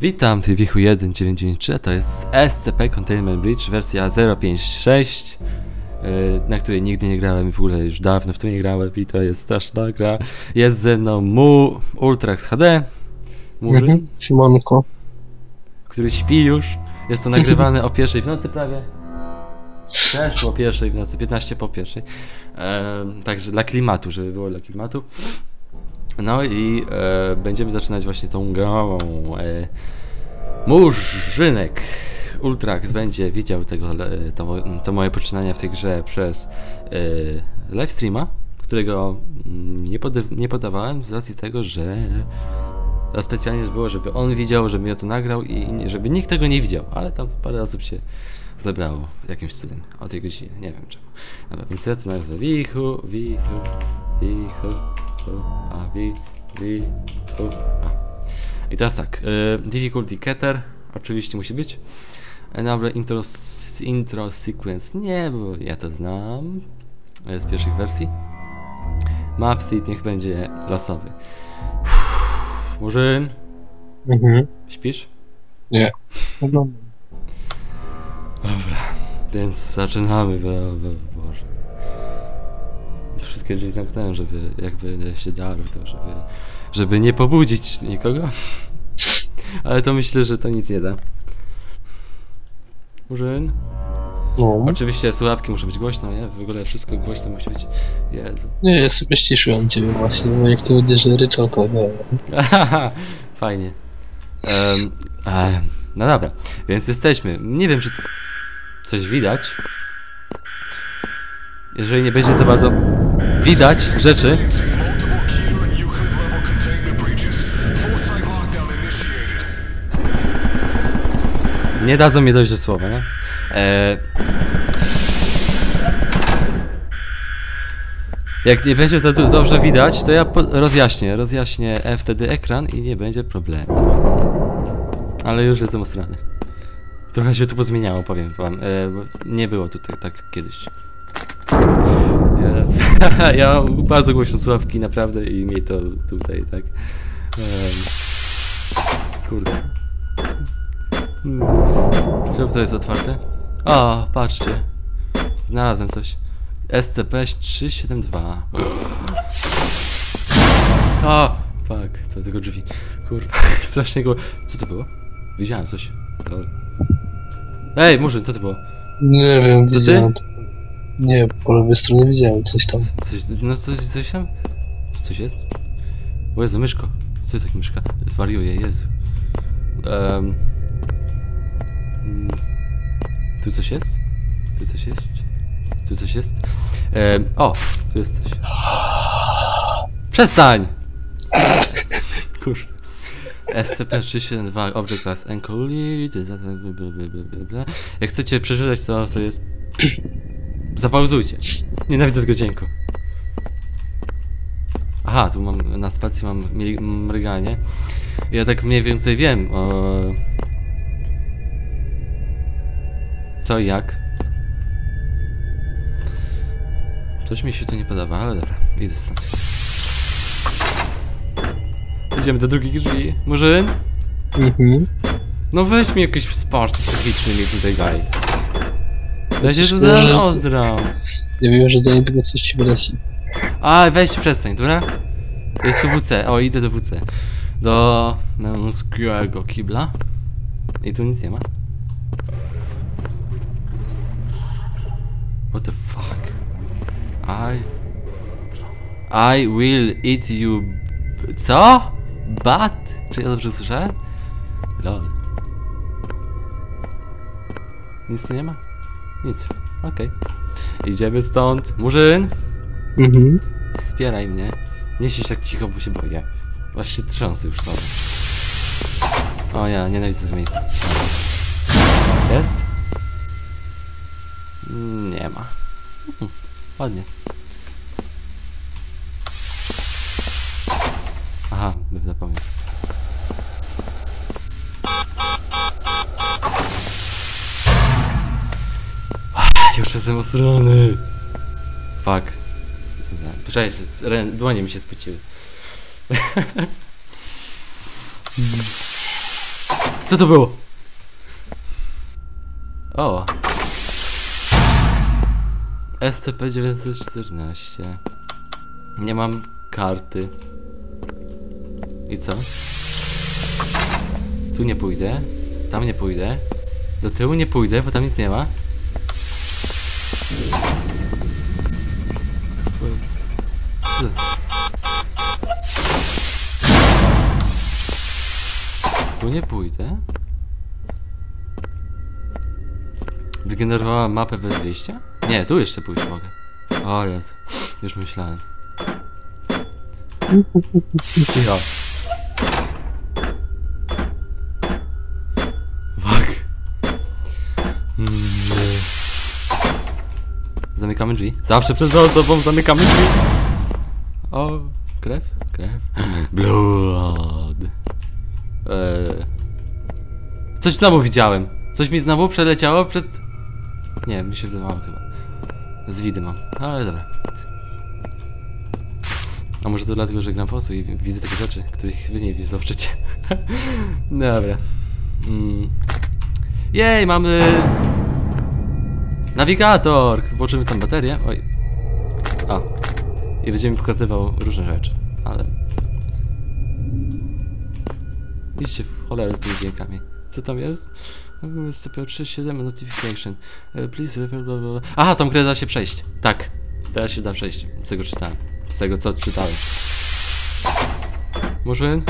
Witam, ty Wichu 1993, to jest SCP Containment Bridge wersja 056, yy, na której nigdy nie grałem i w ogóle już dawno w to nie grałem i to jest straszna gra. Jest ze mną Mu Ultrax HD, Murzyn, Mhm, Siemanko. który śpi już. Jest to nagrywane o pierwszej w nocy prawie. Też o pierwszej w nocy, 15 po pierwszej. Em, także dla klimatu, żeby było dla klimatu. No i e, będziemy zaczynać właśnie tą grą. E, Murzynek Ultrax będzie widział tego, to, to moje poczynania w tej grze przez e, livestreama, którego mm, nie, nie podawałem z racji tego, że to specjalnie było, żeby on widział, żeby ja to nagrał i żeby nikt tego nie widział, ale tam parę osób się zebrało jakimś cudem o tej godzinie, nie wiem czemu. Dobra, więc ja to nazwę Wichu, Wichu, Wichu, a Wi, Wichu, a. I teraz tak, y, difficulty keter oczywiście musi być. Enable intro, intro sequence nie, bo ja to znam y, z pierwszych wersji. Map seed niech będzie losowy. Uff, Murzyn, Mhm. śpisz? Nie. Oglądam. Więc zaczynamy, bo, bo, Boże. Wszystkie drzwi zamknąłem, żeby jakby się dało to, żeby, żeby nie pobudzić nikogo. Ale to myślę, że to nic nie da. Murzyn? No. Oczywiście słuchawki muszą być głośno, nie? W ogóle wszystko głośno musi być. Jezu. Nie, ja sobie ściszyłem ciebie właśnie, bo jak ty będziesz ryczał, to nie. Fajnie. Em, em, no dobra, więc jesteśmy. Nie wiem, czy coś widać. Jeżeli nie będzie za bardzo widać rzeczy. Nie dadzą mi dojść do słowa, nie? E... Jak nie będzie za dobrze widać, to ja rozjaśnię, rozjaśnię e, wtedy ekran i nie będzie problemu. Ale już jestem osrany. Trochę się tu pozmieniało, powiem wam. E, nie było tutaj tak kiedyś. Ja, bardzo głośno słuchawki, naprawdę, i mnie to tutaj, tak. Em, kurde. Hmm. Czemu to jest otwarte? O, patrzcie. Znalazłem coś. SCP-372. O, fuck, to tylko drzwi. Kurwa, strasznie go... Co to było? Widziałem coś. Ej, Murzyn, co to było? Nie wiem, To ty? Nie, po lewej stronie widziałem coś tam. Coś, no coś, coś tam? Coś jest? O Jezu, myszko. Co jest taka myszka? Wariuję, Jezu. Um, tu coś jest? Tu coś jest? Tu coś jest? Em, o, tu jest coś. Przestań! Kurde. SCP-372 Object Class Encoded Jak chcecie przeczytać to sobie. Zapauzujcie. Nienawidzę tego dźwięku. Aha, tu mam na spacji mam mryganie. Ja tak mniej więcej wiem o... Co i jak. Coś mi się tu nie podoba, ale dobra, idę stąd. Idziemy do drugich drzwi. Murzyn? Mhm. No weź mi jakieś wsparcie psychiczne mi tutaj daj. Ja się tu zaozdram. Ja wiem, że za niedługo coś ci wyleci. A, weź przestań, dobra? Jest tu WC, o idę do WC. Do męskiego kibla. I tu nic nie ma. What the fuck? I... I will eat you... Co? Bat? Czy ja dobrze słyszałem? Lol. Nic tu nie ma? Nic. Okej. Idziemy stąd. Murzyn! Mhm. Wspieraj mnie. Nie siedź tak cicho, bo się boję. Się trząsy już są. O ja, nienawidzę tego miejsca. Jest? Nie ma. Hmm, ładnie. Już jestem ostrony. Fuck. Poczekaj, dłonie mi się spociły. Co to było? O. SCP-914. Nie mam karty. I co? Tu nie pójdę. Tam nie pójdę. Do tyłu nie pójdę, bo tam nic nie ma. Tu nie pójdę. Wygenerowała mapę bez wyjścia? Nie, tu jeszcze pójść mogę. O Jezu, już myślałem. Cicho. Zamykamy drzwi. Zawsze przed osobą zamykamy drzwi. O, krew? Krew. Blood. Eee. Coś znowu widziałem. Coś mi znowu przeleciało przed... Nie, mi się wydawało chyba. Z widy mam, ale dobra. A może to dlatego, że gram w i widzę takie rzeczy, których wy nie zobaczycie. dobra. Mm. Jej, mamy... Nawigator! Włożymy tam baterię. Oj. A. I będzie mi pokazywał różne rzeczy, ale... Idźcie w cholerę z tymi dźwiękami. Co tam jest? SCP-37 notification. E, Please refer blah, blah, blah. Aha, tą grę da się przejść. Tak. Teraz się da przejść. Z tego czytałem. Z tego co czytałem. Może?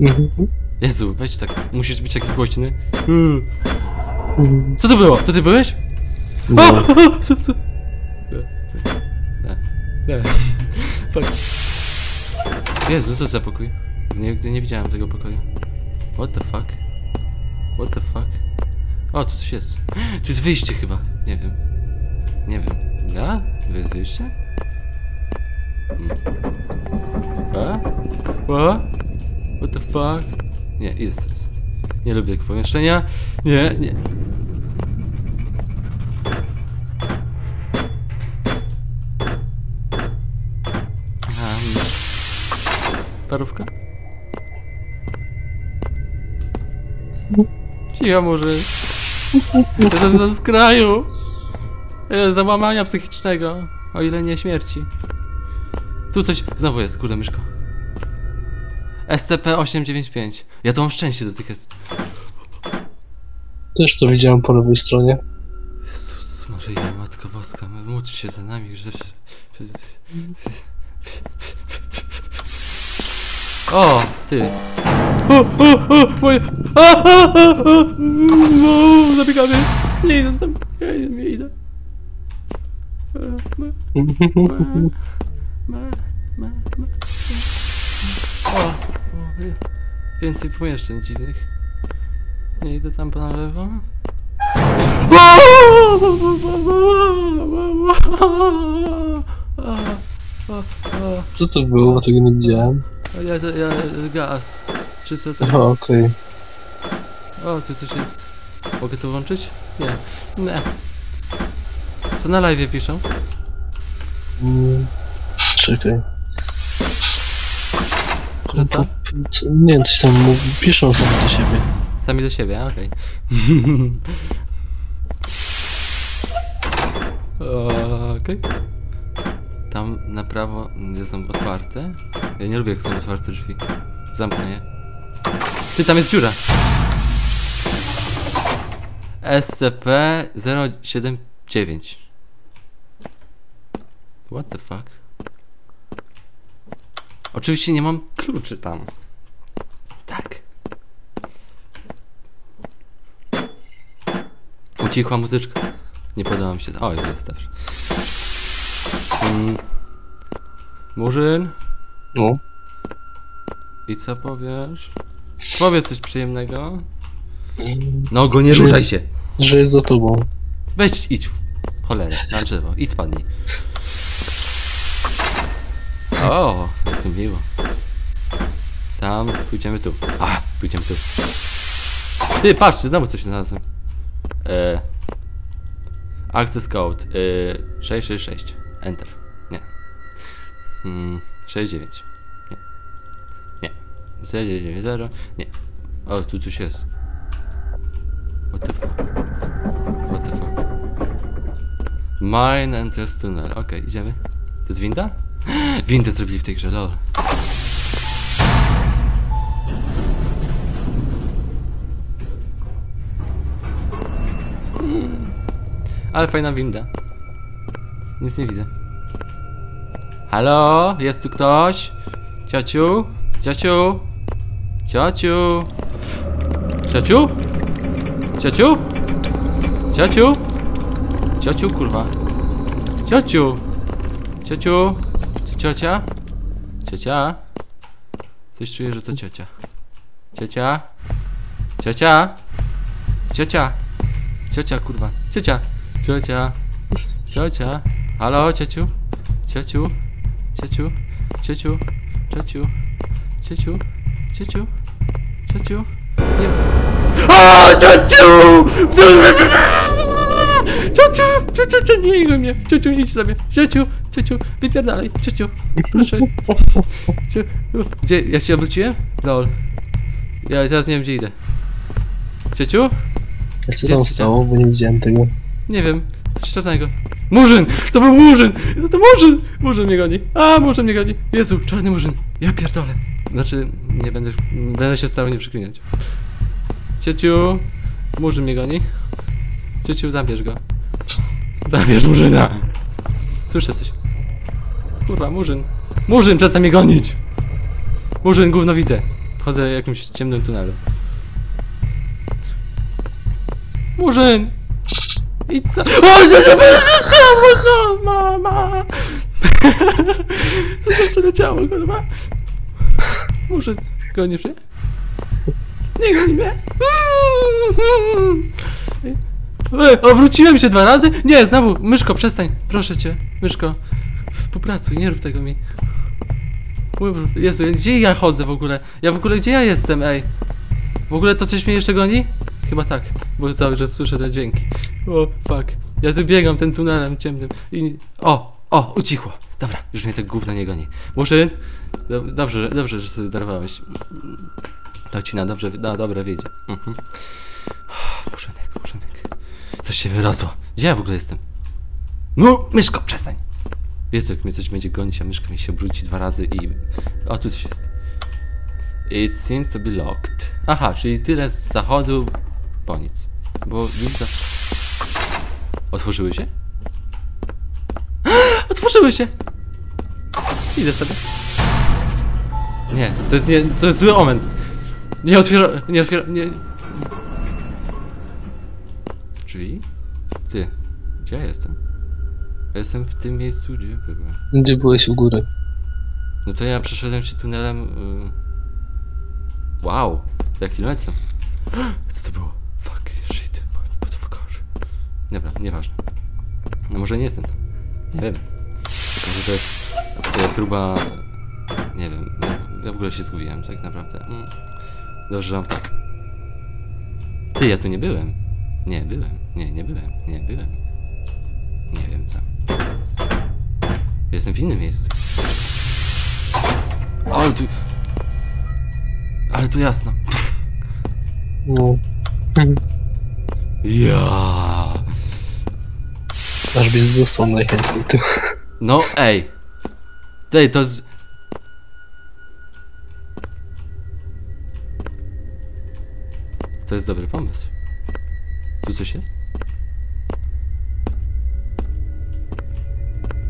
Mhm. Jezu, weź tak. Musisz być taki głośny. Mhm. Co to było? To ty byłeś? No. O! o, Co, co? Nie. Nie. Fuck. Jezu, co za pokój? Nigdy nie widziałem tego pokoju. What the fuck? What the fuck? O, tu coś jest. Tu jest wyjście chyba. Nie wiem. Nie wiem. Ja? To jest wyjście? Hmm. A? What? What the fuck? Nie, jest, jest. Nie lubię tego pomieszczenia. Nie, nie. Parówka? Cicho może. Jestem na skraju. E, Załamania psychicznego. O ile nie śmierci. Tu coś znowu jest, kurde myszko. SCP-895. Ja tu mam szczęście do tych S... Też to widziałem po lewej stronie. Jezus Maryja, Matko Boska, módl się za nami, grzesz... O, ty. O, o, o, moje... A, a, a, a, o, zabiegamy. Nie idę tam, nie idę, nie idę. Ma, ma, ma, ma. O, o, więcej pomieszczeń dziwnych. Nie idę tam na lewo. Co to było? Tego nie widziałem. Ja, ja, gaz. Czy co to? Aha, okej. O, tu coś jest. Mogę to włączyć? Nie. Nie. Co na live piszą? Mm, Czekaj. Że co? Nie, coś tam mówi, piszą sobie do siebie. Sami do siebie, okej. Okej. Tam na prawo są otwarte. Ja nie lubię jak są otwarte drzwi. Zamknę je. Ty, tam jest dziura. SCP-079 What the fuck? Oczywiście nie mam kluczy tam. Tak. Ucichła muzyczka. Nie podoba mi się. O, jest też. Mm. Murzyn, No. i co powiesz? Powiedz coś przyjemnego. Mm, No go nie ruszaj się. Że jest za tobą. Weź, idź w cholerę, na drzewo i spadnij. O, jak to miło. Tam, pójdziemy tu. A, pójdziemy tu. Ty, patrzcie, znowu coś znalazłem. E, access code e, 666. Enter. Nie. Hmm, 69. Nie. Nie. 090. Nie. O, tu coś jest. What the fuck? What the fuck? Mine entrance tunnel. Okej, idziemy. To jest winda? Windę zrobili w tej grze, lol. Ale fajna winda. Nic nie widzę. Halo? Jest tu ktoś? Ciociu? Ciociu? Ciociu? Ciociu? Ciociu? Ciociu? Ciociu, kurwa. Ciociu? Ciociu? Ciocia? Ciocia? Coś czuję, że to ciocia. Ciocia? Ciocia? Ciocia? Ciocia, kurwa. Ciocia! Ciocia! Ciocia! Halo, ciociu? Ciociu? Ciociu? Ciociu? Ciociu? Ciociu? Ciociu? Ciociu? Nie... O, ciociu! Ciociu! Ciociu, ciociu, nie mnie! Ciociu, idź sobie! Ciociu! Ciociu, wypierdalaj! Ciociu! Proszę! Cio- Gdzie? Ja się obróciłem? Lol. Ja teraz nie wiem, gdzie idę. Ciociu? A co tam stało, bo nie widziałem tego. Nie wiem, coś czarnego. Murzyn! To był Murzyn! To, to Murzyn! Murzyn mnie goni! A, Murzyn mnie goni! Jezu, czarny Murzyn! Ja pierdolę! Znaczy, nie będę, będę się starał nie przeklinać. Ciociu, Murzyn mnie goni. Ciociu, zabierz go. Zabierz Murzyna! Słyszę coś. Kurwa, Murzyn. Murzyn, przestań mnie gonić! Murzyn, gówno widzę. Wchodzę jakimś ciemnym tunelem. Murzyn! Idź za... O, co to przeleciało, mama! Co to przeleciało, kurwa? Murzyn, gonisz mnie? Nie goni mnie? Ej, obróciłem się dwa razy? Nie, znowu, myszko, przestań, proszę cię, myszko. Współpracuj, nie rób tego mi. Jezu, gdzie ja chodzę w ogóle? Ja w ogóle, gdzie ja jestem, ej? W ogóle to coś mnie jeszcze goni? Chyba tak, bo cały czas słyszę te dźwięki. O, fuck. Ja tu biegam tym tunelem ciemnym i... O, o, ucichło. Dobra, już mnie te gówno nie goni. Muszę... Do, dobrze, dobrze, że sobie darowałeś. To ci na dobrze, na dobre wiedzie. Mhm. Murzynek, murzynek. Coś się wyrosło. Gdzie ja w ogóle jestem? No, myszko, przestań. Jezu, jak mnie coś będzie gonić, a myszka mi się obróci dwa razy i... O, tu coś jest. It seems to be locked. Aha, czyli tyle z zachodu, po nic. Bo widzę... Otworzyły się? Otworzyły się! Idę sobie. Nie, to jest nie, to jest zły omen. Nie otwiera, nie otwiera, nie... Drzwi? Ty, gdzie ja jestem? Ja jestem w tym miejscu, gdzie byłem. Gdzie byłeś u góry? No to ja przeszedłem się tunelem. Y... Wow, jaki lecę. Co to było? Fuck, shit, what the fuck. Dobra, nieważne. No może nie jestem tam. Nie wiem. Może to jest e, próba. Nie wiem. Ja w ogóle się zgubiłem, tak naprawdę. Mm. Dobrze, że tak. Ty, ja tu nie byłem. Nie, byłem. Nie, nie byłem. Nie, byłem. Nie wiem co. Jestem w innym miejscu. Ale tu... Ale tu jasno. No. Ja. Aż byś został najchętniej tu. No, ej. Ej, to z... To jest dobry pomysł. Tu coś jest?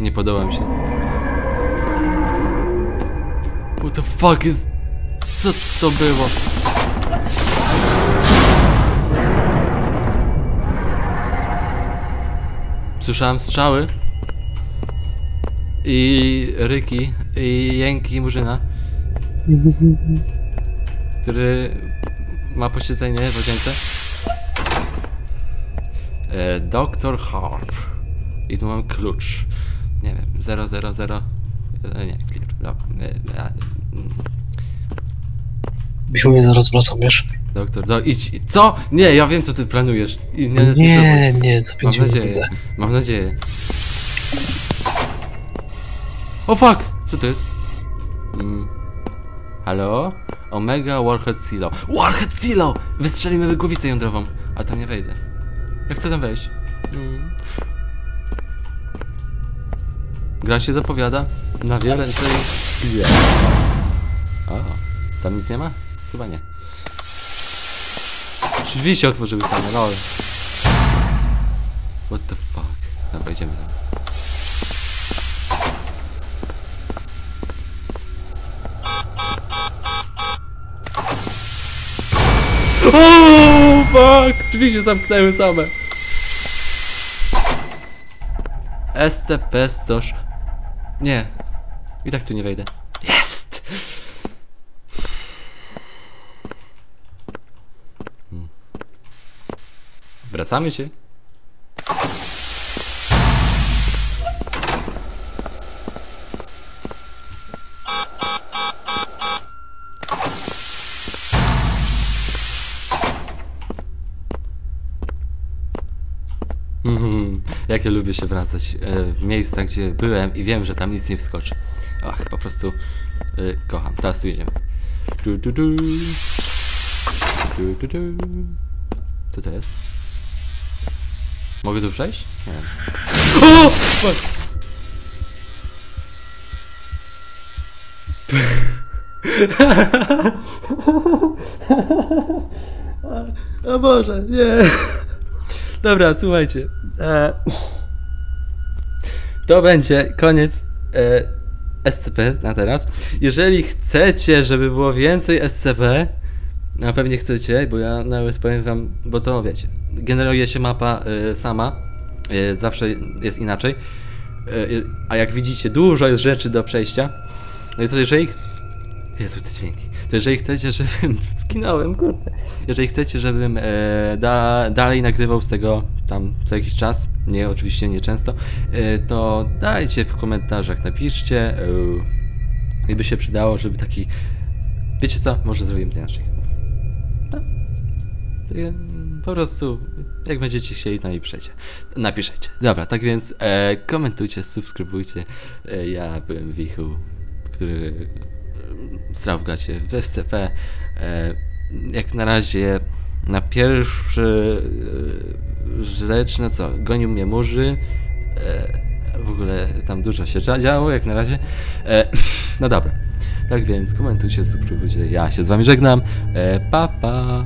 Nie podoba mi się. What the fuck is... Co to było? Słyszałem strzały i ryki i jęki Murzyna, który ma posiedzenie w łazience. E, Doktor Harp. I tu mam klucz. Nie wiem, 000. E, nie, clear. Dobra. E, e, mnie zaraz wracam, wiesz? Doktor, do, idź. Co? Nie, ja wiem co ty planujesz. I nie, Nie, nie, co Mam minut nadzieję, idę. mam nadzieję. O fuck! Co to jest? Mm. Halo? Omega Warhead Silo. Warhead Silo! Wystrzelimy głowicę jądrową. A tam nie wejdę. Jak chcę tam wejść? Mm. Gra się zapowiada na wiele więcej. O, tam nic nie ma? Chyba nie. Drzwi się otworzyły same, lol. What the fuck? Dobra, idziemy tam. O, fuck! Drzwi się zamknęły same. SCP 100. Nie. I tak tu nie wejdę. Jest! Hmm. Wracamy się. Mhm. Jak ja lubię się wracać e, w miejsca, gdzie byłem i wiem, że tam nic nie wskoczy. Ach, po prostu e, kocham. Teraz tu idziemy. Du, du, du. Du, du, du. Co to jest? Mogę tu przejść? Nie wiem. O! Fuck! O Boże, nie. Dobra, słuchajcie. E, to będzie koniec e, SCP na teraz. Jeżeli chcecie, żeby było więcej SCP, a pewnie chcecie, bo ja nawet powiem wam, bo to wiecie, generuje się mapa e, sama, e, zawsze jest inaczej. E, a jak widzicie, dużo jest rzeczy do przejścia. No i to jeżeli Jezu, te dźwięki. To jeżeli chcecie, żebym... Skinąłem, kurde. Jeżeli chcecie, żebym da, dalej nagrywał z tego tam co jakiś czas, nie, oczywiście nie często, to dajcie w komentarzach, napiszcie. E, gdyby się przydało, żeby taki... Wiecie co? Może zrobimy to inaczej. E, Po prostu, jak będziecie chcieli, to napiszecie. Napiszecie. Dobra, tak więc e, komentujcie, subskrybujcie. E, ja byłem Wichu, który srał w gacie w SCP. E, jak na razie na pierwszy e, rzecz, no co, gonił mnie murzy. E, w ogóle tam dużo się działo, jak na razie. E, no dobra. Tak więc komentujcie, subskrybujcie. Ja się z wami żegnam. E, pa, pa.